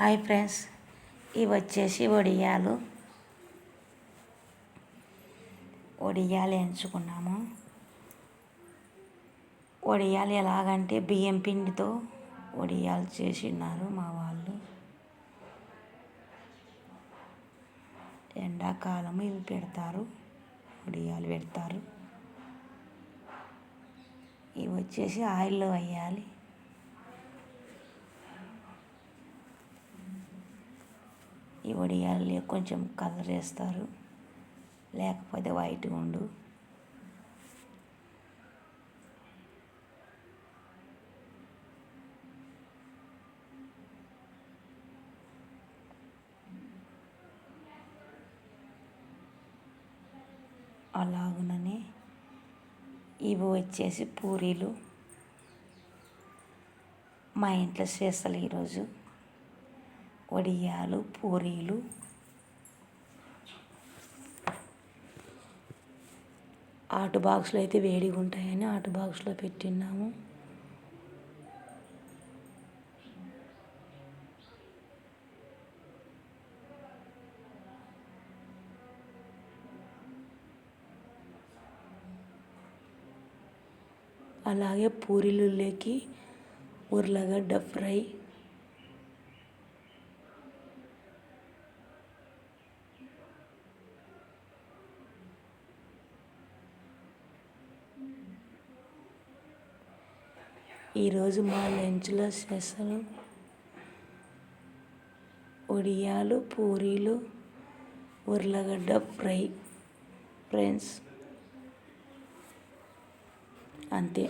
Hi friends ఇవి వచ్చేసి వడియాలు వడియాలు ఎంచుకున్నాము. వడియాలు ఎలాగంటే బియ్యం పిండితో వడియాలు చేసినారు మా వాళ్ళు. ఎండాకాలం ఇవి పెడతారు వడియాలు పెడతారు. ఇవి వచ్చేసి ఆయిల్లో వేయాలి. ఈ వడియాలు కొంచెం కలర్ వేస్తారు లేకపోతే వైట్ ఉండు అలాగుననే ఇవి వచ్చేసి పూరీలు. మా ఇంట్లో చేస్తారు ఈరోజు. వడియాలు పూరీలు. ఆటు బాక్స్లో అయితే వేడిగా ఉంటాయని ఆటు బాక్స్లో పెట్టినాము అలాగే పూరీలులోకి ఉర్లగడ్డ ఫ్రై ఈరోజు మా లంచ్లో స్పెషల్ ఒడియాలు పూరీలు ఉర్లగడ్డ ఫ్రై ఫ్రెండ్స్. అంతే.